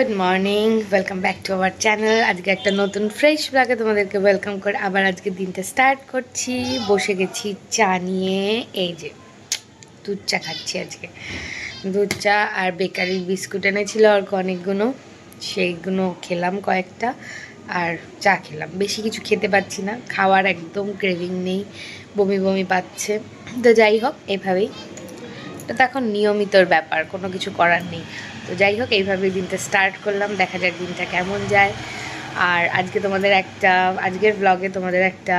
Good morning welcome back to our channel আজকে একটা নতুন ফ্রেশ ব্লগে তোমাদেরকে ওয়েলকাম করে আবার আজকে দিনটা স্টার্ট করছি। বসে গেছি চা নিয়ে। এই যে, দুধ চা খাচ্ছি আজকে। দুধ চা আর বেকারির বিস্কুট এনেছিল আর অনেকগুলো। সেইগুলো খেলাম কয়েকটা আর চা খেলাম। বেশি কিছু খেতে পাচ্ছি না। খাওয়ার একদম ক্রেভিং নেই। বমি বমি পাচ্ছে। তো যাই হোক, এভাবেই। তো এখন নিয়মিতর ব্যাপার, কোনো কিছু করার নেই। তো যাই হোক, এইভাবে দিনটা স্টার্ট করলাম। দেখা যাক দিনটা কেমন যায়। আর আজকে তোমাদের একটা, আজকের ব্লগে তোমাদের একটা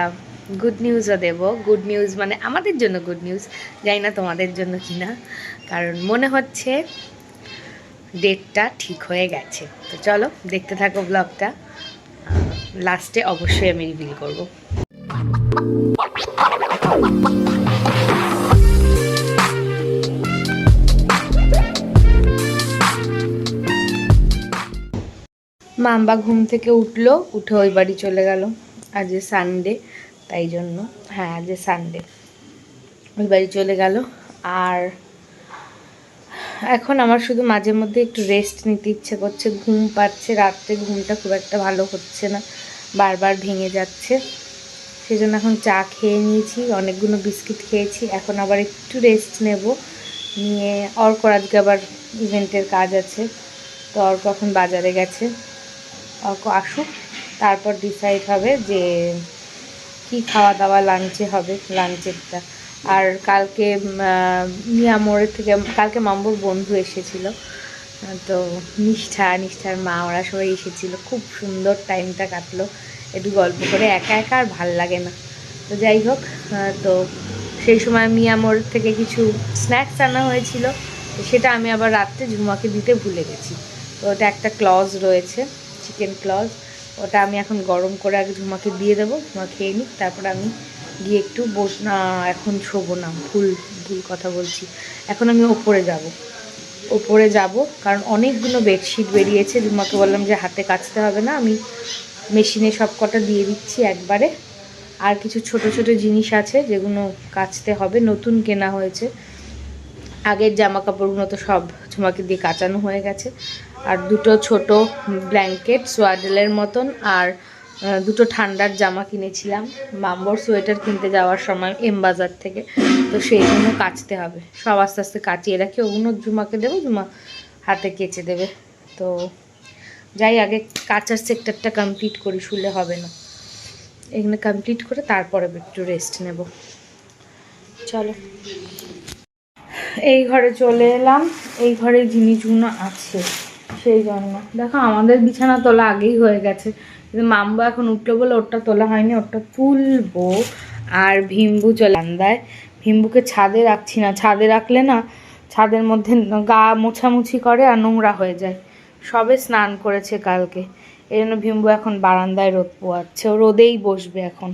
গুড নিউজও দেব। গুড নিউজ মানে আমাদের জন্য গুড নিউজ জানি না তোমাদের জন্য কি না কারণ মনে হচ্ছে ডেটটা ঠিক হয়ে গেছে। তো চলো, দেখতে থাকো ব্লগটা লাস্টে অবশ্যই আমি রিভিল করব। মাম্বা ঘুম থেকে উঠল, উঠে ওই বাড়ি চলে গেল। আজ সানডে তাই জন্য। হ্যাঁ আজ সানডে ওই বাড়ি চলে গেল। আর এখন আমার শুধু মাঝে মধ্যে একটু রেস্ট নিতে ইচ্ছে করছে। ঘুম পাচ্ছে, রাত্রে ঘুমটা খুব একটা ভালো হচ্ছে না। বারবার ভেঙে যাচ্ছে। সেই জন্য এখন চা খেয়ে নিয়েছি, অনেকগুলো বিস্কিট খেয়েছি। এখন আবার একটু রেস্ট নেব। নিয়ে অর্ক আজকে আবার ইভেন্টের কাজ আছে। তো অর্ক এখন বাজারে গেছে। আসুক। তারপর ডিসাইড হবে যে কি খাওয়া দাওয়া লাঞ্চে হবে লাঞ্চেরটা আর কালকে মিয়া মোড়ের থেকে, কালকে মাম্বুর বন্ধু এসেছিল। তো নিষ্ঠা, নিষ্ঠার মা, ওরা সবাই এসেছিল। খুব সুন্দর টাইমটা কাটলো। একটু গল্প করে একা একা আর ভালো লাগে না। তো যাই হোক তো সেই সময় মিয়া মোড় থেকে কিছু স্ন্যাক্স আনা হয়েছিল। সেটা আমি আবার রাত্রে ঝুমাকে দিতে ভুলে গেছি। তো ওটা একটা ক্লজ রয়েছে। চিকেন ক্লজ ওটা আমি এখন গরম করে আগে ঝুমাকে দিয়ে দেবো ঝুমা খেয়ে নিক, তারপর আমি গিয়ে একটু বস, না, এখন শোবো না, ভুল ভুল কথা বলছি। এখন আমি ওপরে যাব। ওপরে যাব, কারণ অনেকগুলো বেডশিট বেরিয়েছে ঝুমাকে বললাম যে হাতে কাচতে হবে না, আমি মেশিনে সব কটা দিয়ে দিচ্ছি একবারে। আর কিছু ছোট ছোট জিনিস আছে যেগুলো কাচতে হবে, নতুন কেনা হয়েছে। আগের জামা কাপড়গুলো তো সব ঝুমাকে দিয়ে কাচানো হয়ে গেছে। আর দুটো ছোট ব্ল্যাঙ্কেট, সোয়াডেলের মতন, আর দুটো ঠান্ডার জামা কিনেছিলাম। মাম্বর সোয়েটার কিনতে যাওয়ার সময় এম বাজার থেকে। তো সেইগুলো কাচতে হবে। সব আস্তে আস্তে কাচিয়ে রাখি। ওগুলো জুমাকে দেবো, জুমা হাতে কেচে দেবে। তো যাই, আগে কাচার সেক্টরটা কমপ্লিট করি, শুলে হবে না। এখানে কমপ্লিট করে তারপরে একটু রেস্ট নেব। চলো। এই ঘরে চলে এলাম। এই ঘরে জিনিসগুলো আছে। সেই জন্য। দেখো, আমাদের বিছানা তোলা আগেই হয়ে গেছে। কিন্তু মাম্বা এখন উঠল বলে ওটা তোলা হয়নি ওটা তুলবো। আর ভিম্বু চলে আন্দায়। ভিম্বুকে ছাদে রাখছি না। ছাদে রাখলে না, ছাদের মধ্যে গা মোছামুছি করে আর নোংরা হয়ে যায়। সবে স্নান করেছে কালকে। এই জন্য ভিম্বু এখন বারান্দায় রোদ পোয়াচ্ছে। ও রোদেই বসবে এখন।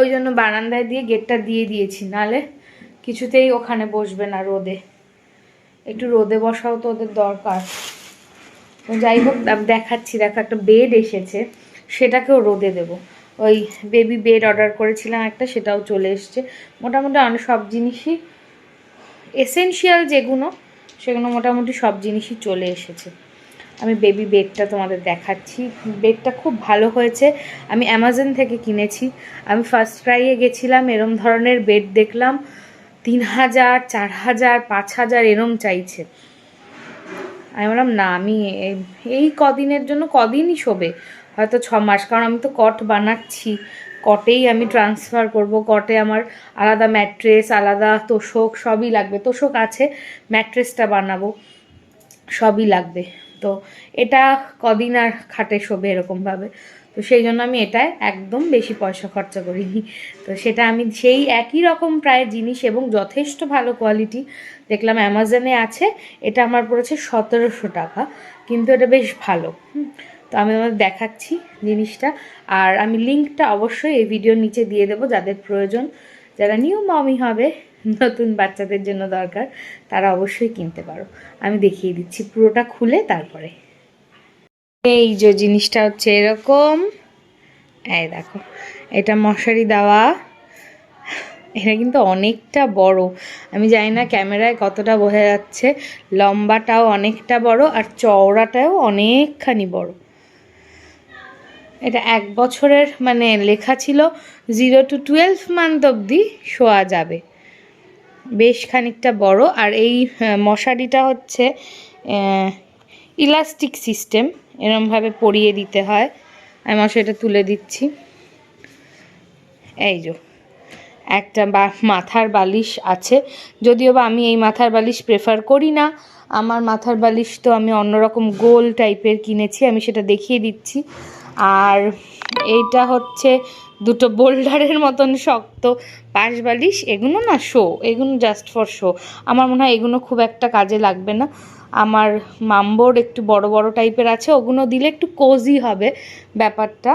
ওই জন্য বারান্দায় দিয়ে গেটটা দিয়ে দিয়েছি। নালে কিছুতেই ওখানে বসবে না রোদে। একটু রোদে বসাও তো ওদের দরকার। যাই হোক দেখাচ্ছি। দেখো, একটা বেড এসেছে। সেটাকেও রোদে দেব। ওই বেবি বেড অর্ডার করেছিলাম একটা, সেটাও চলে এসছে। মোটামুটি অনেক সব জিনিসই এসেনশিয়াল যেগুলো সেগুলো মোটামুটি সব জিনিসই চলে এসেছে। আমি বেবি বেডটা তোমাদের দেখাচ্ছি। বেডটা খুব ভালো হয়েছে। আমি অ্যামাজন থেকে কিনেছি। আমি ফার্স্ট ক্রাইয়ে গেছিলাম, এরম ধরনের বেড দেখলাম। তিন হাজার চার হাজার পাঁচ হাজার এরম চাইছে। আমি বললাম, না, আমি এই কদিনের জন্য কদিনই শোবে? হয়তো ছ মাস কারণ আমি তো কট বানাচ্ছি। কটেই আমি ট্রান্সফার করব। কটে আমার আলাদা ম্যাট্রেস আলাদা তোষক সবই লাগবে। তোষক আছে ম্যাট্রেসটা বানাবো। সবই লাগবে। তো এটা কদিন আর খাটে শোবে এরকমভাবে। তো সেই জন্য আমি এটায় একদম বেশি পয়সা খরচা করিনি। তো সেটা আমি সেই একই রকম প্রায় জিনিস এবং যথেষ্ট ভালো কোয়ালিটি দেখলাম অ্যামাজনে আছে। এটা আমার পড়েছে সতেরোশো টাকা, কিন্তু এটা বেশ ভালো। তো আমি আমাদের দেখাচ্ছি জিনিসটা। আর আমি লিঙ্কটা অবশ্যই এই ভিডিওর নিচে দিয়ে দেবো, যাদের প্রয়োজন। যারা নিউ মমি হবে, নতুন বাচ্চাদের জন্য দরকার, তারা অবশ্যই কিনতে পারো। আমি দেখিয়ে দিচ্ছি পুরোটা খুলে তারপরে। এই যে জিনিসটা হচ্ছে এরকম। এই দেখো, এটা মশারি দেওয়া। এটা কিন্তু অনেকটা বড়। আমি জানি না ক্যামেরায় কতটা বোঝা যাচ্ছে। লম্বাটাও অনেকটা বড় আর চওড়াটাও অনেকখানি বড়। এটা এক বছরের মানে লেখা ছিল, জিরো টু টুয়েলভ মান্থ অবধি শোয়া যাবে। বেশ খানিকটা বড়। আর এই মশারিটা হচ্ছে ইলাস্টিক সিস্টেম। এরমভাবে পরিয়ে দিতে হয়। আমি মশারিটা তুলে দিচ্ছি। এই যো, একটা বা, মাথার বালিশ আছে। যদিও বা আমি এই মাথার বালিশ প্রেফার করি না। আমার মাথার বালিশ তো আমি অন্যরকম গোল টাইপের কিনেছি, আমি সেটা দেখিয়ে দিচ্ছি। আর এইটা হচ্ছে দুটো বোল্ডারের মতন শক্ত পাশ বালিশ। এগুলো না শো এগুলো জাস্ট ফর শো আমার মনে হয় এগুলো খুব একটা কাজে লাগবে না। আমার মাম্বোর একটু বড় বড় টাইপের আছে ওগুলো দিলে একটু কোজি হবে ব্যাপারটা।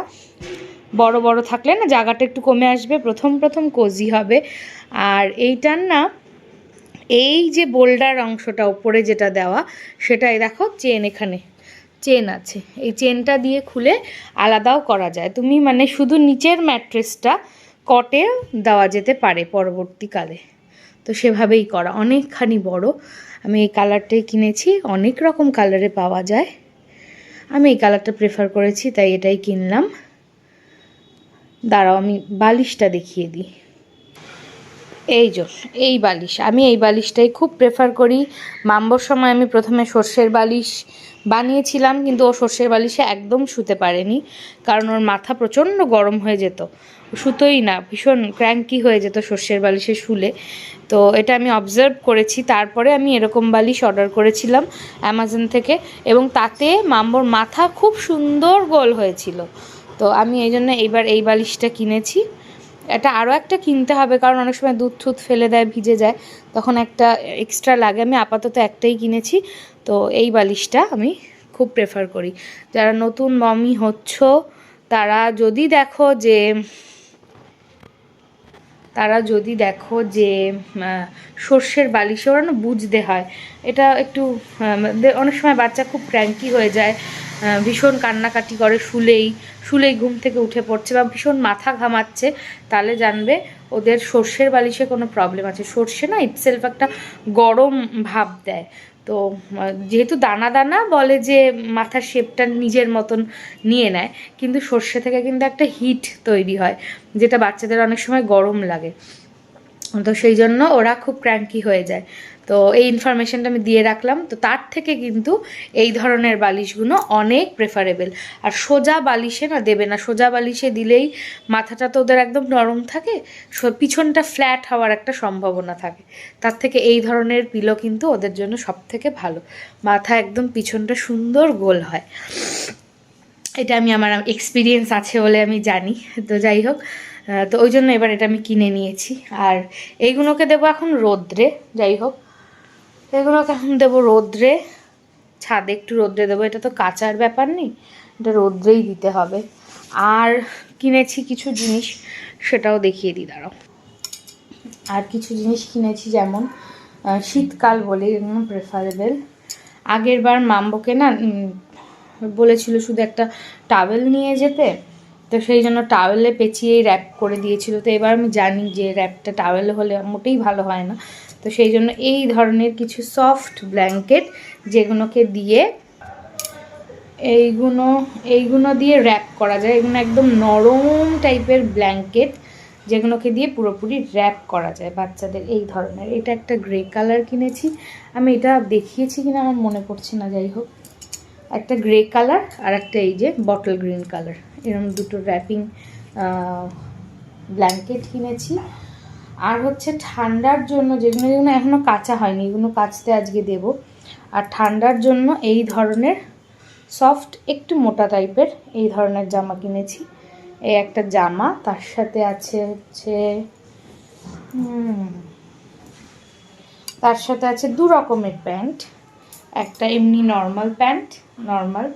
বড় বড় থাকলে না জায়গাটা একটু কমে আসবে, প্রথম প্রথম কোজি হবে। আর এইটার না, এই যে বোল্ডার অংশটা ওপরে যেটা দেওয়া সেটাই দেখো চেন এখানে চেন আছে। এই চেনটা দিয়ে খুলে আলাদাও করা যায়। তুমি মানে শুধু নিচের ম্যাট্রেসটা কটে দেওয়া যেতে পারে পরবর্তীকালে। তো সেভাবেই করা। অনেকখানি বড়। আমি এই কালারটাই কিনেছি, অনেক রকম কালারে পাওয়া যায়। আমি এই কালারটা প্রেফার করেছি, তাই এটাই কিনলাম। দাঁড়াও, আমি বালিশটা দেখিয়ে দিই। এই যো, এই বালিশ। আমি এই বালিশটাই খুব প্রেফার করি। মাম্বোর সময় আমি প্রথমে সর্ষের বালিশ বানিয়েছিলাম, কিন্তু ও সর্ষের বালিশে একদম শুতে পারেনি, কারণ ওর মাথা প্রচণ্ড গরম হয়ে যেত। শুতোই না, ভীষণ ক্র্যাঙ্কি হয়ে যেত সর্ষের বালিশে শুলে। তো এটা আমি অবজার্ভ করেছি, তারপরে আমি এরকম বালিশ অর্ডার করেছিলাম অ্যামাজন থেকে এবং তাতে মাম্বোর মাথা খুব সুন্দর গোল হয়েছিল। তো আমি এই জন্য এইবার এই বালিশটা কিনেছি। এটা আরও একটা কিনতে হবে, কারণ অনেক সময় দুধ টুধ ফেলে দেয়, ভিজে যায়। তখন একটা এক্সট্রা লাগে, আমি আপাতত একটাই কিনেছি। তো এই বালিশটা আমি খুব প্রেফার করি। যারা নতুন মমি হচ্ছ, তারা যদি দেখো যে তারা যদি দেখো যে সর্ষের বালিশে ওরা না বুঝতে হয়। এটা একটু অনেক সময় বাচ্চা খুব ক্র্যাঙ্কি হয়ে যায় ভীষণ কান্নাকাটি করে শুলেই শুলেই ঘুম থেকে উঠে পড়ছে বা ভীষণ মাথা ঘামাচ্ছে, তাহলে জানবে ওদের সর্ষের বালিশে কোনো প্রবলেম আছে। সর্ষে না ইটসেলফ একটা গরম ভাব দেয়। তো যেহেতু দানা দানা বলে যে মাথার শেপটা নিজের মতন নিয়ে নেয়, কিন্তু সর্ষে থেকে কিন্তু একটা হিট তৈরি হয়, যেটা বাচ্চাদের অনেক সময় গরম লাগে। তো সেই জন্য ওরা খুব ক্র্যাঙ্কি হয়ে যায়। তো এই ইনফরমেশনটা আমি দিয়ে রাখলাম। তো তার থেকে কিন্তু এই ধরনের বালিশগুলো অনেক প্রেফারেবল আর সোজা বালিশে না দেবে না, সোজা বালিশে দিলেই মাথাটা তো ওদের একদম নরম থাকে পিছনটা ফ্ল্যাট হওয়ার একটা সম্ভাবনা থাকে। তার থেকে এই ধরনের পিলো কিন্তু ওদের জন্য সব থেকে ভালো। মাথা একদম পিছনটা সুন্দর গোল হয়। এটা আমি আমার এক্সপিরিয়েন্স আছে বলে আমি জানি। তো যাই হোক তো ওই জন্য এবার এটা আমি কিনে নিয়েছি। আর এইগুলোকে দেবো এখন রোদ্রে। যাই হোক এগুলোকে এখন দেবো রোদ্রে। ছাদে একটু রোদ্রে দেবো। এটা তো কাঁচার ব্যাপার নেই এটা রোদ্রেই দিতে হবে। আর কিনেছি কিছু জিনিস, সেটাও দেখিয়ে দিই, দাঁড়াও। আর কিছু জিনিস কিনেছি যেমন শীতকাল বলে প্রেফারেবল আগের বার মাম্বোকে না বলেছিল শুধু একটা টাওয়েল নিয়ে যেতে, তো সেই জন্য টাওয়েলে পেঁচিয়েই র্যাপ করে দিয়েছিল। তো এবার আমি জানি যে র্যাপটা টাওয়েলে হলে মোটেই ভালো হয় না। তো সেই জন্য এই ধরনের কিছু সফট ব্ল্যাঙ্কেট যেগুলোকে দিয়ে এইগুলো এইগুলো দিয়ে র্যাপ করা যায়। এগুলো একদম নরম টাইপের ব্ল্যাঙ্কেট যেগুলোকে দিয়ে পুরোপুরি র্যাপ করা যায় বাচ্চাদের এই ধরনের। এটা একটা গ্রে কালার কিনেছি। আমি এটা দেখিয়েছি কিনা আমার মনে পড়ছে না, যাই হোক। একটা গ্রে কালার আর একটা এই যে বটল গ্রিন কালার এরকম দুটো র্যাপিং ব্ল্যাঙ্কেট কিনেছি। আর হচ্ছে ঠান্ডার জন্য যেগুলো যেগুলো এখনও কাঁচা হয়নি, এগুলো কাচতে আজকে দেব। আর ঠান্ডার জন্য এই ধরনের সফট, একটু মোটা টাইপের এই ধরনের জামা কিনেছি। এই একটা জামা, তার সাথে আছে হচ্ছে তার সাথে আছে দু রকমের প্যান্ট। একটা এমনি নর্মাল প্যান্ট, নর্মাল,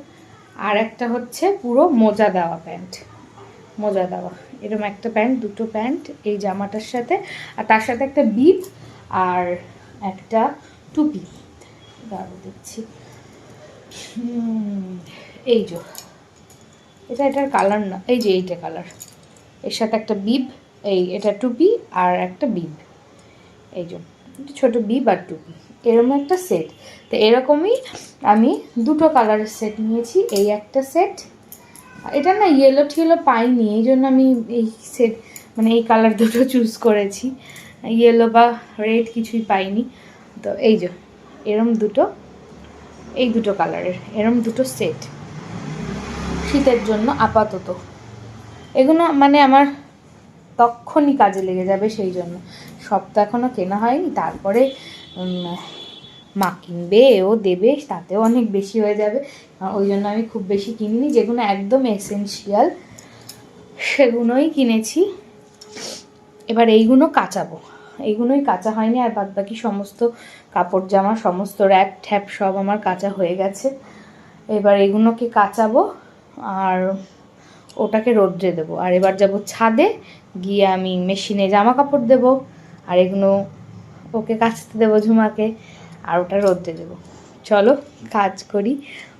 আর একটা হচ্ছে পুরো মোজা দেওয়া প্যান্ট, মোজা দেওয়া। এরকম একটা প্যান্ট, দুটো প্যান্ট, এই জামাটার সাথে। আর তার সাথে একটা বিপ আর একটা টুপি। দাঁড়ো দেখছি। এই যে। এটা এটার কালার না, এই যে এইটা কালার। এর সাথে একটা বিপ, এই এটা টুপি আর একটা বিপ। এই যে, ছোটো বিপ আর টুপি। এরকম একটা সেট। তো এরকমই আমি দুটো কালারের সেট নিয়েছি। এই একটা সেট এটা না ইয়েলো টিয়েলো পাইনি, এই জন্য আমি এই সেট মানে এই কালার দুটো চুজ করেছি। ইয়েলো বা রেড কিছুই পাইনি। তো এই যে, এরম দুটো, এই দুটো কালারের এরম দুটো সেট শীতের জন্য আপাতত। এগুলো মানে আমার তখনই কাজে লেগে যাবে সেই জন্য। সব তো এখনও কেনা হয়নি, তারপরে মা কিনবে, ও দেবে, তাতেও অনেক বেশি হয়ে যাবে। ওই জন্য আমি খুব বেশি কিনিনি, যেগুলো একদম এসেনশিয়াল সেগুলোই কিনেছি। এবার এইগুলো কাচাবো। এইগুলোই কাঁচা হয়নি, আর বাদ বাকি সমস্ত কাপড় জামা, সমস্ত র্যাপ ঠ্যাপ সব আমার কাঁচা হয়ে গেছে। এবার এগুলোকে কাচাবো, আর ওটাকে রোদ্রে দেবো। আর এবার যাব ছাদে, গিয়ে আমি মেশিনে জামা কাপড় দেবো, আর এগুলো ওকে কাচতে দেবো ঝুমাকে। আর ওটা রোদ্রে দেবো। চলো, কাজ করি।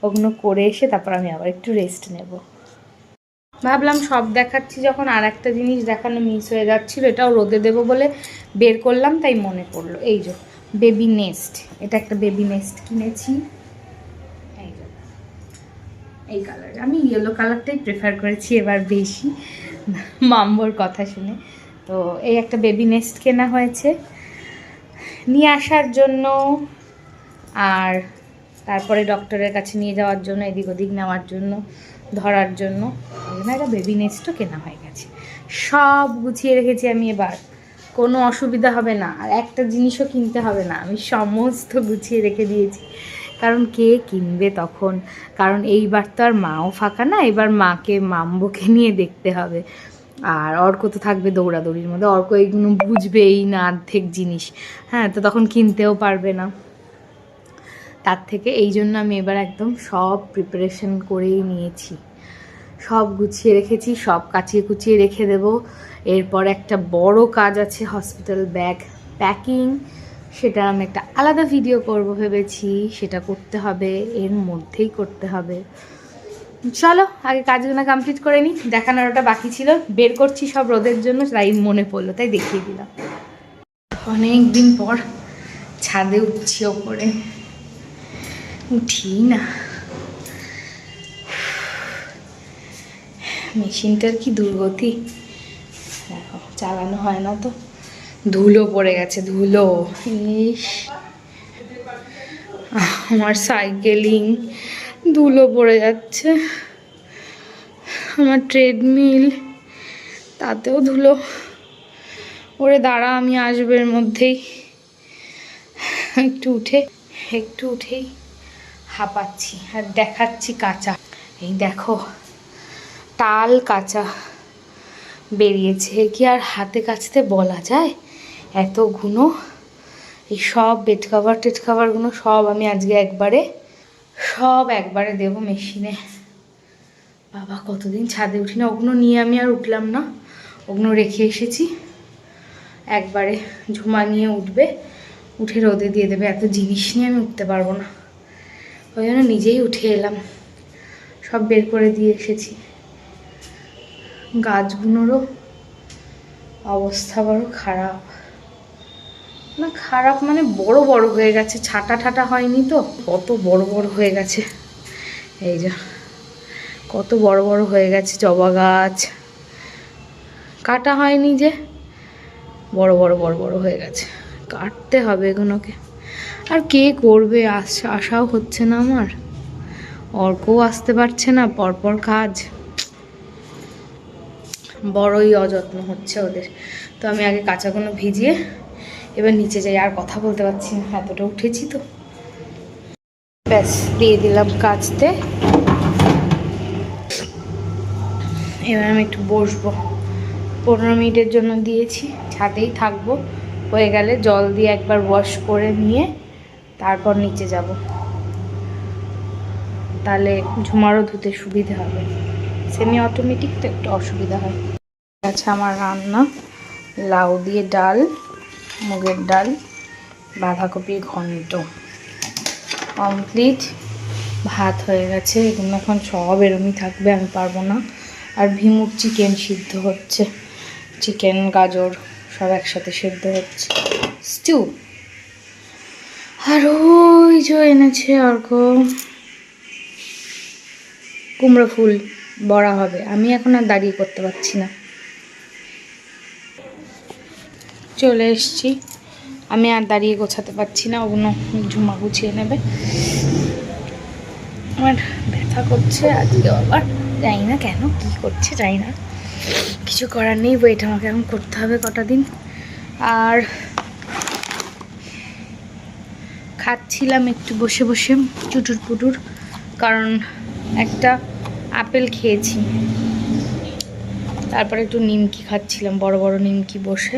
ওগুলো করে এসে তারপর আমি আবার একটু রেস্ট নেব। ভাবলাম সব দেখাচ্ছি, যখন আর একটা জিনিস দেখানো মিস হয়ে যাচ্ছিল, এটাও রোদে দেবো বলে বের করলাম, তাই মনে পড়ল। এই যে বেবি নেস্ট এটা একটা বেবি নেস্ট কিনেছি। এই কালার আমি ইয়েলো কালারটাই প্রেফার করেছি এবার বেশি। মাম্বোর কথা শুনে। তো এই একটা বেবি নেস্ট কেনা হয়েছে। নিয়ে আসার জন্য আর তারপরে ডক্টরের কাছে নিয়ে যাওয়ার জন্য, এদিক ওদিক নেওয়ার জন্য, ধরার জন্য। একটা বেবি নেস্টও কেনা হয়ে গেছে। সব গুছিয়ে রেখেছি আমি এবার। কোনো অসুবিধা হবে না। আর একটা জিনিসও কিনতে হবে না। আমি সমস্ত গুছিয়ে রেখে দিয়েছি। কারণ কে কিনবে তখন? কারণ এইবার তো আর মাও ফাঁকা না। এবার মাকে, মাম্বোকে নিয়ে দেখতে হবে। আর অর্ক তো থাকবে দৌড়াদৌড়ির মধ্যে। অর্ক এইগুলো বুঝবে এই না অর্ধেক জিনিস। হ্যাঁ তো তখন কিনতেও পারবে না। তার থেকে এই জন্য আমি এবার একদম সব প্রিপারেশন করেই নিয়েছি। সব গুছিয়ে রেখেছি, সব কাচিয়ে কুচিয়ে রেখে দেবো। এরপর একটা বড় কাজ আছে হসপিটাল ব্যাগ প্যাকিং সেটা আমি একটা আলাদা ভিডিও করব ভেবেছি। সেটা করতে হবে, এর মধ্যেই করতে হবে। চলো, আগে কাজগুলো কমপ্লিট করে নিই দেখানোর ওটা বাকি ছিল। বের করছি সব রোদের জন্য, তাই মনে পড়ল, তাই দেখিয়ে দিলাম। অনেক দিন পর ছাদে উঠছি ওপরে। উঠি না। মেশিনটার কি দুর্গতি? দেখো, চালানো হয় না তো। ধুলো পড়ে গেছে, ধুলো। ইস। আমার সাইকেলিং। ধুলো পড়ে যাচ্ছে। আমার ট্রেডমিল তাতেও ধুলো। ওরে দাঁড়া, আমি আসবে এর মধ্যেই। একটু উঠে, একটু উঠেই হাঁপাচ্ছি আর দেখাচ্ছি কাঁচা। এই দেখো টাল কাঁচা বেরিয়েছে। কি আর হাতে কাচতে বলা যায়? এত গুণো এই সব বেড কাভার কাভারগুলো সব আমি আজকে একবারে সব একবারে দেবো মেশিনে। বাবা, কতদিন ছাদে উঠি না ওগুলো নিয়ে আমি আর উঠলাম না। ওগুলো রেখে এসেছি। একবারে ঝুমা নিয়ে উঠবে। উঠে রোদে দিয়ে দেবে। এত জিনিস নিয়ে আমি উঠতে পারব না। ওই জন্য নিজেই উঠে এলাম। সব বের করে দিয়ে এসেছি। গাছগুলোরও অবস্থা বড় খারাপ। না, খারাপ মানে বড় বড় হয়ে গেছে, ছাটা ঠাটা হয়নি তো। কত বড় বড় হয়ে গেছে। এই যে, কত বড় বড় হয়ে গেছে জবা গাছ। কাটা হয়নি যে, বড় বড় বড় বড় হয়ে গেছে। কাটতে হবে এগুলোকে। আর কে করবে? আশা আশাও হচ্ছে না আমার। অর্কও আসতে পারছে না, পরপর কাজ। বড়ই অযত্ন হচ্ছে ওদের। তো আমি আগে কাঁচাগুলো ভিজিয়ে এবার নিচে যাই, আর কথা বলতে পারছি না, এতটা উঠেছি তো। ব্যাস, দিয়ে দিলাম কাচতে। এবার আমি একটু বসবো। পনেরো মিনিটের জন্য দিয়েছি, ছাদেই থাকব। হয়ে গেলে জল দিয়ে একবার ওয়াশ করে নিয়ে তারপর নিচে যাব। তাহলে ঝুমারও ধুতে সুবিধা হবে। সেমি অটোমেটিক তো একটু অসুবিধা হয়। আচ্ছা আমার রান্না, লাউ দিয়ে ডাল। মুগের ডাল, বাঁধাকপির ঘন্ট। কমপ্লিট ভাত হয়ে গেছে। এগুলো এখন সব এরমই থাকবে, আমি পারব না। আর ভিমুর চিকেন সিদ্ধ হচ্ছে। চিকেন গাজর সব একসাথে সেদ্ধ হচ্ছে। স্টিউ আর ওই যে এনেছে অর্ক কুমড়ো ফুল, বড়া হবে। আমি এখন আর দাঁড়িয়ে করতে পারছি না। চলে এসছি। আমি আর দাঁড়িয়ে গোছাতে পারছি না ওগুলো ঝুমা গুছিয়ে নেবে। আমার ব্যথা করছে, আজকে আবার জানি না কেন কি করছে, জানি না। কিছু করার নেই ওয়েট আমাকে এখন করতে হবে কটা দিন। আর খাচ্ছিলাম একটু বসে বসে, চুটুর পুটুর, কারণ একটা আপেল খেয়েছি। তারপরে একটু নিমকি খাচ্ছিলাম, বড় বড় নিমকি বসে।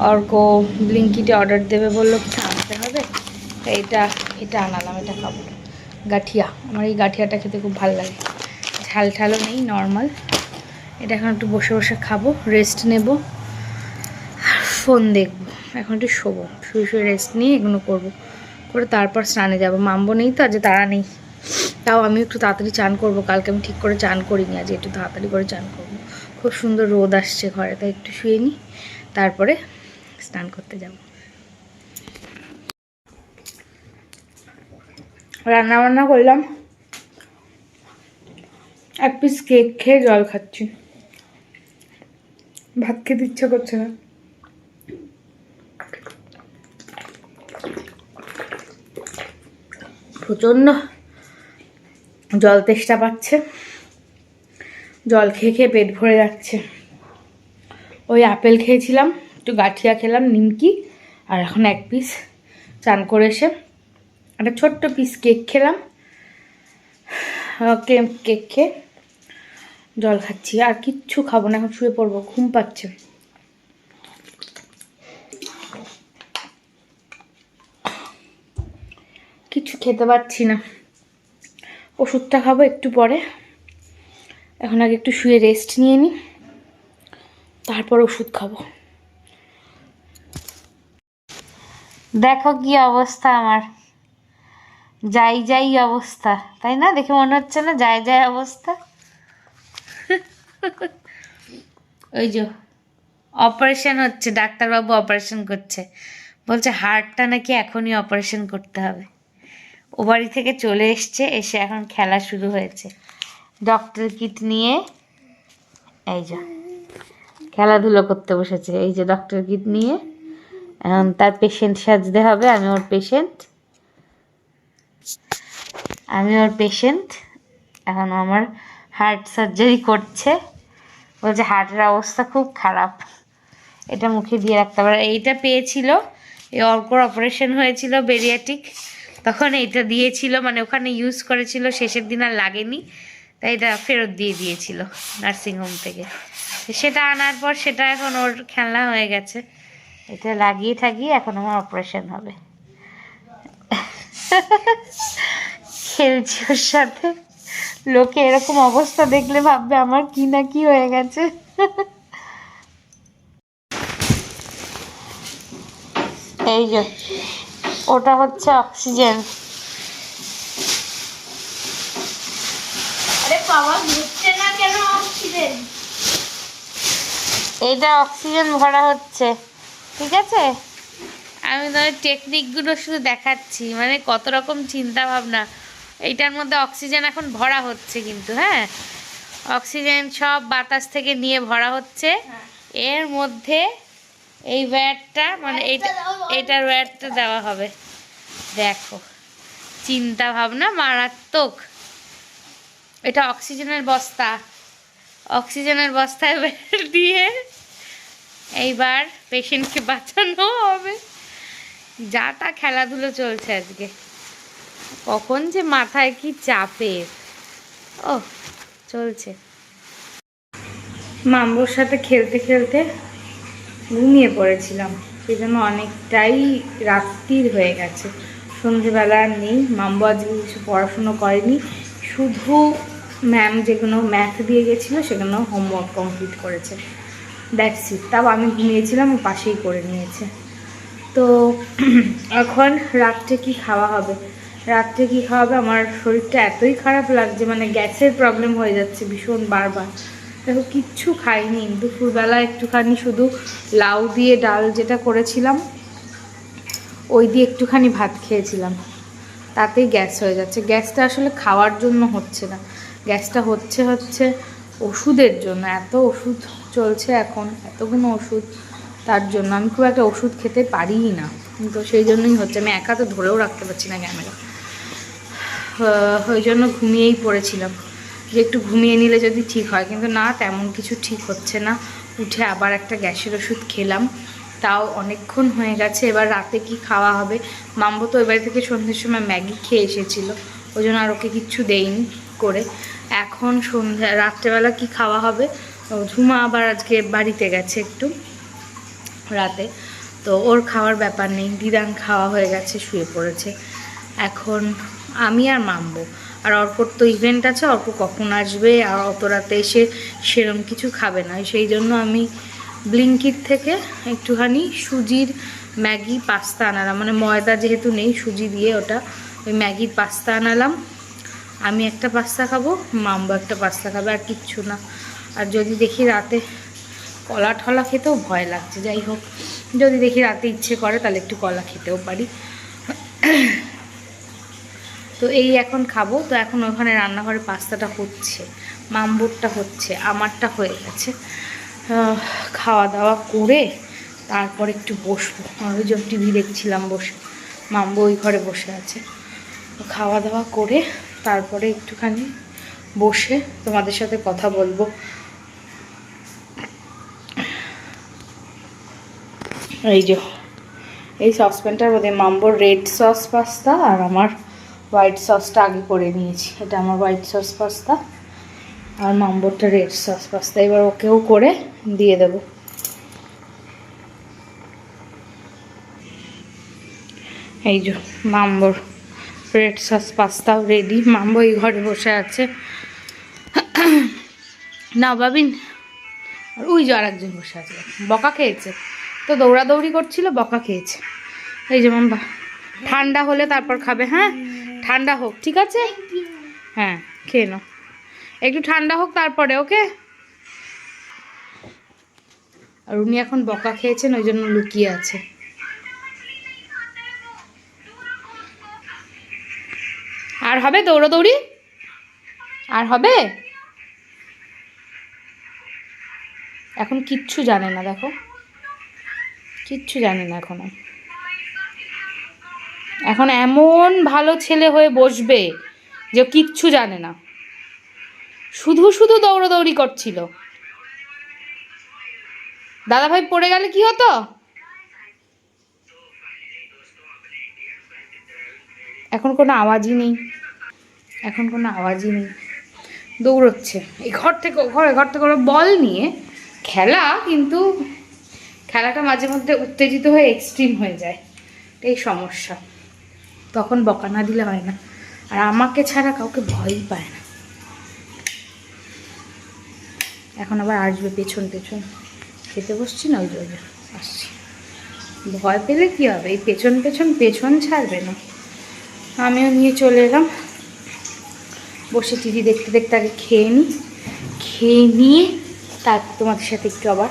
অর্ক ব্লিঙ্কিটে অর্ডার দেবে বলল, কিছু আনতে হবে? এটা এটা আনালাম, এটা খাব। গাঠিয়া, আমার এই গাঠিয়াটা খেতে খুব ভালো লাগে। ঝাল ঠালও নেই, নর্মাল। এটা এখন একটু বসে বসে খাব রেস্ট নেব। ফোন দেখব। এখন একটু শোবো, শুয়ে শুয়ে রেস্ট নিয়ে এগুলো করব। করে তারপর স্নানে যাব। মামবো নেই তো আজ তারা নেই। তাও আমি একটু তাড়াতাড়ি চান করব। কালকে আমি ঠিক করে চান করিনি আজ একটু তাড়াতাড়ি করে চান করব। খুব সুন্দর রোদ আসছে ঘরে, তাই একটু শুয়ে নিই তারপরে স্নান করতে যাব। রান্না বান্না করলাম। এক পিস কেক খেয়ে জল খাচ্ছি। ভাত খেতে ইচ্ছা করছে না। প্রচণ্ড জল তেষ্টা পাচ্ছে। জল খেয়ে খেয়ে পেট ভরে যাচ্ছে। ওই আপেল খেয়েছিলাম। একটু গাঠিয়া খেলাম, নিমকি, আর এখন এক পিস চান করে এসে একটা ছোট্ট পিস কেক খেলাম। কেক কেক খেয়ে জল খাচ্ছি, আর কিচ্ছু খাব না, এখন শুয়ে পড়ব, ঘুম পাচ্ছে। কিছু খেতে পারছি না। ওষুধটা খাব একটু পরে। এখন আগে একটু শুয়ে রেস্ট নিয়ে নিই তারপর ওষুধ খাব। দেখো কি অবস্থা আমার। যাই যাই অবস্থা তাই না? দেখে মনে হচ্ছে না যাই যাই অবস্থা? ওই যে অপারেশন হচ্ছে ডাক্তারবাবু অপারেশন করছে। বলছে হার্টটা নাকি এখনই অপারেশন করতে হবে। ও বাড়ি থেকে চলে এসছে এসে এখন খেলা শুরু হয়েছে। ডক্টর কিট নিয়ে এই যে খেলাধুলো করতে বসেছে। এই যে ডক্টর কিট নিয়ে এখন তার পেশেন্ট সাজতে হবে, আমি ওর পেশেন্ট আমি ওর পেশেন্ট এখন আমার হার্ট সার্জারি করছে। বলছে হার্টের অবস্থা খুব খারাপ। এটা মুখে দিয়ে রাখতে পারে এইটা পেয়েছিল, এই অর্কর অপারেশন হয়েছিল বেরিয়াটিক তখন এইটা দিয়েছিল মানে ওখানে ইউজ করেছিল, শেষের দিন আর লাগেনি। তাই এটা ফেরত দিয়ে দিয়েছিল নার্সিংহোম থেকে। সেটা আনার পর সেটা এখন ওর খেলনা হয়ে গেছে। এটা লাগিয়ে থাকিয়ে এখন আমার অপারেশন হবে। খেলছি ওর সাথে। লোকে এরকম অবস্থা দেখলে ভাববে আমার কি না কি হয়ে গেছে। এই যে ওটা হচ্ছে অক্সিজেন এইটা অক্সিজেন ভরা হচ্ছে। ঠিক আছে? আমি তো টেকনিকগুলো শুধু দেখাচ্ছি মানে কত রকম চিন্তা ভাবনা এইটার মধ্যে অক্সিজেন এখন ভরা হচ্ছে কিন্তু হ্যাঁ? অক্সিজেন সব বাতাস থেকে নিয়ে ভরা হচ্ছে। এর মধ্যে এই ওয়্যারটা মানে এইটা এইটার ওয়্যারটা দেওয়া হবে। দেখো চিন্তা ভাবনা মারাত্মক। এটা অক্সিজেনের বস্তা। অক্সিজেনের বস্তায় দিয়ে এইবার পেশেন্টকে বাঁচানো হবে। যা তা খেলাধুলো চলছে আজকে। কখন যে মাথায় কি চাপে। ও চলছে। মাম্বোর সাথে খেলতে খেলতে ঘুমিয়ে পড়েছিলাম। সেই জন্য অনেকটাই রাত্রির হয়ে গেছে। সন্ধেবেলা আর নেই। মাম্বো আজকে কিছু পড়াশুনো করেনি। শুধু ম্যাম যেগুলো ম্যাথ দিয়ে গেছিল, সেগুলো হোমওয়ার্ক কমপ্লিট করেছে। দ্যাটস ইট তাও আমি ঘুমিয়েছিলাম ও পাশেই করে নিয়েছে। তো এখন রাত্রে কি খাওয়া হবে? রাত্রে কি খাওয়া হবে? আমার শরীরটা এতই খারাপ লাগছে মানে গ্যাসের প্রবলেম হয়ে যাচ্ছে ভীষণ বারবার। দেখো, কিচ্ছু খাইনি। দুপুরবেলা একটুখানি শুধু লাউ দিয়ে ডাল যেটা করেছিলাম, ওই দিয়ে একটুখানি ভাত খেয়েছিলাম। তাতেই গ্যাস হয়ে যাচ্ছে। গ্যাসটা আসলে খাওয়ার জন্য হচ্ছে না। গ্যাসটা হচ্ছে হচ্ছে ওষুধের জন্য। এত ওষুধ চলছে এখন এতগুলো ওষুধ, তার জন্য আমি খুব একটা ওষুধ খেতে পারিই না। তো সেই জন্যই হচ্ছে, আমি একা তো ধরেও রাখতে পারছি না ক্যামেরা ওই জন্য ঘুমিয়েই পড়েছিলাম। যে একটু ঘুমিয়ে নিলে যদি ঠিক হয়, কিন্তু না, তেমন কিছু ঠিক হচ্ছে না। উঠে আবার একটা গ্যাসের ওষুধ খেলাম। তাও অনেকক্ষণ হয়ে গেছে, এবার রাতে কি খাওয়া হবে? মাম্বো তো এবার থেকে সন্ধ্যের সময় ম্যাগি খেয়ে এসেছিল। ওই জন্য আর ওকে কিচ্ছু দেইনি করে। এখন সন্ধ্যা, রাত্রেবেলা কি খাওয়া হবে? ঝুমা আবার আজকে বাড়িতে গেছে একটু রাতে। তো ওর খাওয়ার ব্যাপার নেই, দিদান খাওয়া হয়ে গেছে, শুয়ে পড়েছে। এখন আমি আর মামবো। আর অর্পর তো ইভেন্ট আছে, অর্ক কখন আসবে আর অত রাতে এসে সেরম কিছু খাবে না। সেই জন্য আমি ব্লিঙ্কিট থেকে একটুখানি সুজির ম্যাগি পাস্তা আনালাম। মানে ময়দা যেহেতু নেই, সুজি দিয়ে ওটা ওই ম্যাগির পাস্তা আনালাম। আমি একটা পাস্তা খাব, মাম্বো একটা পাস্তা খাবে, আর কিচ্ছু না। আর যদি দেখি রাতে কলা ঠলা খেতেও ভয় লাগছে, যাই হোক। যদি দেখি রাতে ইচ্ছে করে, তাহলে একটু কলা খেতেও পারি। তো এই এখন খাব। তো এখন ওখানে রান্নাঘরে পাস্তাটা হচ্ছে, মাম্বুরটা হচ্ছে, আমারটা হয়ে গেছে। খাওয়া দাওয়া করে তারপর একটু বসবো। ওই জন্য টিভি দেখছিলাম বসে, মাম্বু ওই ঘরে বসে আছে। খাওয়া দাওয়া করে তারপরে একটুখানি বসে তোমাদের সাথে কথা বলব। এই যে, এই সসপ্যানটার মধ্যে মাম্বোর রেড সস পাস্তা আর আমার হোয়াইট সসটা আগে করে নিয়েছি। এটা আমার হোয়াইট সস পাস্তা আর মাম্বোরটা রেড সস পাস্তা এবার ওকেও করে দিয়ে দেব। এই যে, মাম্বোর রেড সস পাস্তাও রেডি মাম্বো এই ঘরে বসে আছে। না বাবিন আর ওই যে আরেকজন বসে আছে, বকা খেয়েছে। তো দৌড়াদৌড়ি করছিল, বকা খেয়েছে। এই যে মাম্বা, ঠান্ডা হলে তারপর খাবে হ্যাঁ? ঠান্ডা হোক, ঠিক আছে? হ্যাঁ খেয়ে নাও। একটু ঠান্ডা হোক তারপরে, ওকে? আর উনি এখন বকা খেয়েছেন, ওই জন্য লুকিয়ে আছে। আর হবে দৌড়াদৌড়ি? আর হবে? এখন কিচ্ছু জানে না, দেখো। কিচ্ছু জানে না এখনও। এখন এমন ভালো ছেলে হয়ে বসবে যে কিচ্ছু জানে না। শুধু শুধু দৌড়াদৌড়ি করছিল। দাদা ভাই পড়ে গেলে কি হতো? এখন কোনো আওয়াজই নেই। এখন কোনো আওয়াজই নেই। দৌড়চ্ছে। এই ঘর থেকে, ঘরে, ঘর থেকে বল নিয়ে খেলা কিন্তু খেলাটা মাঝে মধ্যে উত্তেজিত হয়ে এক্সট্রিম হয়ে যায়। এই সমস্যা। তখন বকা না দিলে হয় না। আর আমাকে ছাড়া কাউকে ভয়ই পায় না। এখন আবার আসবে পেছন পেছন। খেতে বসছি না, ওই জন্য আসছি। ভয় পেলে কি হবে? এই পেছন পেছন পেছন ছাড়বে না। আমিও নিয়ে চলে এলাম। বসে টিভি দেখতে দেখতে আগে খেয়ে নিই খেয়ে নিয়ে তারপর তোমাদের সাথে একটু আবার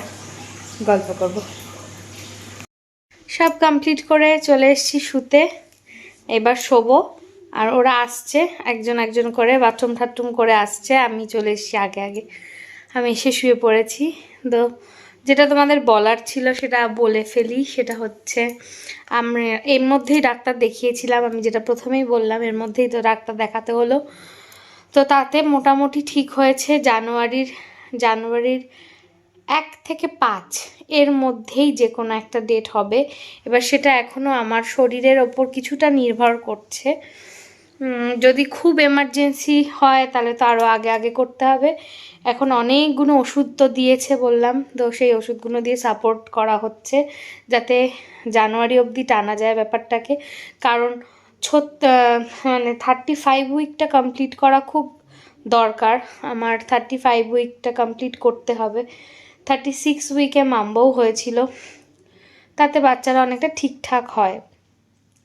গল্প করব। সব কমপ্লিট করে চলে এসেছি শুতে। এবার শোবো। আর ওরা আসছে, একজন একজন করে বাথরুম ঠাট্রুম করে আসছে। আমি চলে এসেছি আগে আগে। আমি এসে শুয়ে পড়েছি। তো যেটা তোমাদের বলার ছিল সেটা বলে ফেলি, সেটা হচ্ছে আমরা এর মধ্যেই ডাক্তার দেখিয়েছিলাম, আমি যেটা প্রথমেই বললাম, এর মধ্যেই তো ডাক্তার দেখাতে হলো। তো তাতে মোটামুটি ঠিক হয়েছে, জানুয়ারির জানুয়ারির এক থেকে পাঁচ এর মধ্যেই যে কোনো একটা ডেট হবে। এবার সেটা এখনও আমার শরীরের ওপর কিছুটা নির্ভর করছে। যদি খুব এমার্জেন্সি হয়, তাহলে তো আরও আগে আগে করতে হবে। এখন অনেকগুলো ওষুধ তো দিয়েছে বললাম, তো সেই ওষুধগুলো দিয়ে সাপোর্ট করা হচ্ছে, যাতে জানুয়ারি অবধি টানা যায় ব্যাপারটাকে। কারণ ছত মানে থার্টি ফাইভ উইকটা কমপ্লিট করা খুব দরকার। আমার থার্টি ফাইভ উইকটা কমপ্লিট করতে হবে। থার্টি সিক্স উইকে মাম্বও হয়েছিল। তাতে বাচ্চারা অনেকটা ঠিকঠাক হয়।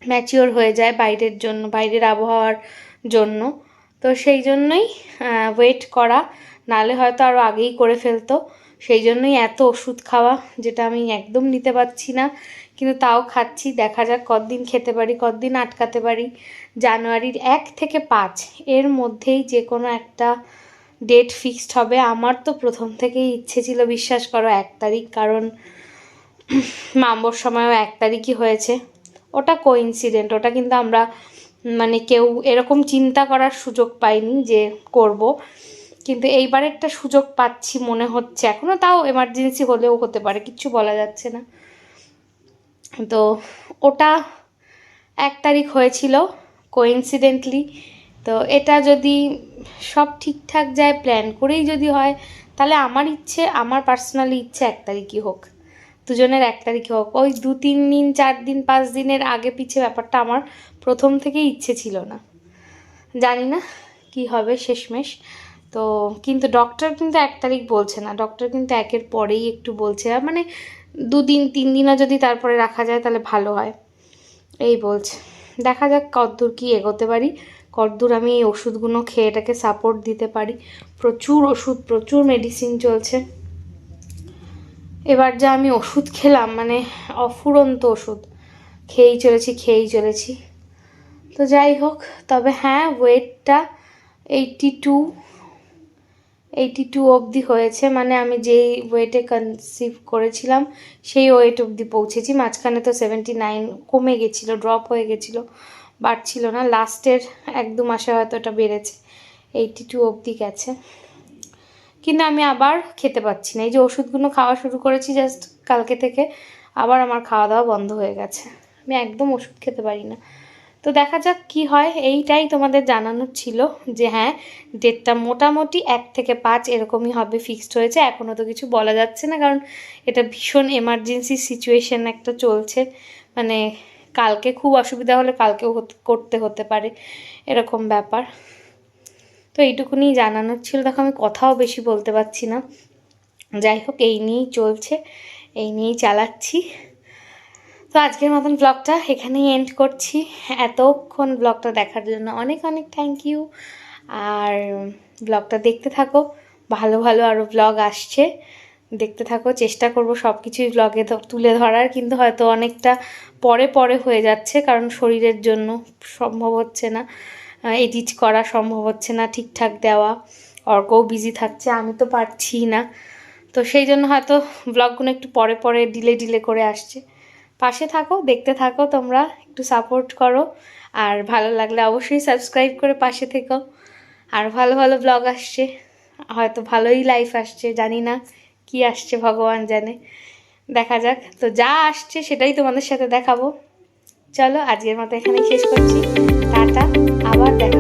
ম্যাচিওর হয়ে যায় বাইরের জন্য, বাইরের আবহাওয়ার জন্য। তো সেই জন্যই ওয়েট করা। নালে হয়তো আরও আগেই করে ফেলতো। সেই জন্যই এত ওষুধ খাওয়া, যেটা আমি একদম নিতে পারছি না। কিন্তু তাও খাচ্ছি। দেখা যাক কতদিন খেতে পারি, কতদিন আটকাতে পারি। জানুয়ারির এক থেকে পাঁচ, এর মধ্যেই যে কোনো একটা ডেট ফিক্সড হবে। আমার তো প্রথম থেকেই ইচ্ছে ছিল, বিশ্বাস করো, এক তারিখ, কারণ মাম্বর সময়ও এক তারিখই হয়েছে। ওটা কোইন্সিডেন্ট ওটা কিন্তু আমরা মানে কেউ এরকম চিন্তা করার সুযোগ পাইনি যে করব। কিন্তু এইবার একটা সুযোগ পাচ্ছি মনে হচ্ছে এখনও তাও এমার্জেন্সি হলেও হতে পারে, কিচ্ছু বলা যাচ্ছে না। তো ওটা এক তারিখ হয়েছিল কোইন্সিডেন্টলি তো এটা যদি সব ঠিকঠাক যায় প্ল্যান করেই যদি হয়, তাহলে আমার ইচ্ছে, আমার পার্সোনালি ইচ্ছে এক তারিখই হোক। দুজনের এক তারিখে হোক। ওই দু, তিন দিন, চার দিন, পাঁচ দিনের আগে পিছে ব্যাপারটা আমার প্রথম থেকেই ইচ্ছে ছিল না। জানি না কি হবে শেষমেশ। তো কিন্তু ডক্টর কিন্তু এক তারিখ বলছে না। ডক্টর কিন্তু একের পরেই একটু বলছে। মানে দুদিন তিন দিনও যদি তারপরে রাখা যায়, তাহলে ভালো হয়। এই বলছে। দেখা যাক কতদূর কি এগোতে পারি। কতদূর আমি এই ওষুধগুলো খেয়ে এটাকে সাপোর্ট দিতে পারি? প্রচুর ওষুধ, প্রচুর মেডিসিন চলছে। এবার যা আমি ওষুধ খেলাম মানে অফুরন্ত ওষুধ। খেয়েই চলেছি খেয়েই চলেছি। তো যাই হোক, তবে হ্যাঁ ওয়েটটা এইটি টু এইটি টু অবধি হয়েছে। মানে আমি যেই ওয়েটে কনসিভ করেছিলাম, সেই ওয়েট অবধি পৌঁছেছি। মাঝখানে তো সেভেন্টি নাইন কমে গেছিল ড্রপ হয়ে গেছিল। বাড়ছিল না। লাস্টের এক দু মাসে হয়তো ওটা বেড়েছে। এইটি টু অবধি গেছে। কিন্তু আমি আবার খেতে পাচ্ছি না। এই যে ওষুধগুলো খাওয়া শুরু করেছি জাস্ট কালকে থেকে, আবার আমার খাওয়া দাওয়া বন্ধ হয়ে গেছে। আমি একদম ওষুধ খেতে পারি না। তো দেখা যাক কি হয়। এইটাই তোমাদের জানানোর ছিল যে হ্যাঁ ডেটটা মোটামুটি এক থেকে পাঁচ এরকমই হবে ফিক্সড হয়েছে। এখনও তো কিছু বলা যাচ্ছে না, কারণ এটা ভীষণ এমার্জেন্সি সিচুয়েশন একটা চলছে। মানে কালকে খুব অসুবিধা হলে কালকেও করতে হতে পারে, এরকম ব্যাপার। তো এইটুকুনি জানানোর ছিল। দেখো, আমি কথাও বেশি বলতে পারছি না। যাই হোক, এই নিয়েই চলছে, এই নিয়েই চালাচ্ছি। তো আজকের মতন ব্লগটা এখানেই এন্ড করছি। এতক্ষণ ব্লগটা দেখার জন্য অনেক অনেক থ্যাংক ইউ আর ব্লগটা দেখতে থাকো। ভালো ভালো আরও ব্লগ আসছে। দেখতে থাকো, চেষ্টা করব সব কিছুই ব্লগে তুলে ধরার, কিন্তু হয়তো অনেকটা পরে পরে হয়ে যাচ্ছে, কারণ শরীরের জন্য সম্ভব হচ্ছে না। এডিট করা সম্ভব হচ্ছে না, ঠিকঠাক দেওয়া, অর্কও বিজি থাকছে, আমি তো পারছি না। তো সেই জন্য হয়তো ব্লগগুলো একটু পরে পরে ডিলে ডিলে করে আসছে। পাশে থাকো, দেখতে থাকো, তোমরা একটু সাপোর্ট করো, আর ভালো লাগলে অবশ্যই সাবস্ক্রাইব করে পাশে থেকো। আর ভালো ভালো ব্লগ আসছে, হয়তো ভালোই লাইফ আসছে, জানি না। কি আসছে ভগবান জানে। দেখা যাক, তো যা আসছে সেটাই তোমাদের সাথে দেখাবো। চলো, আজকের মতো এখানে শেষ করছি। টাটা, আবার দেখা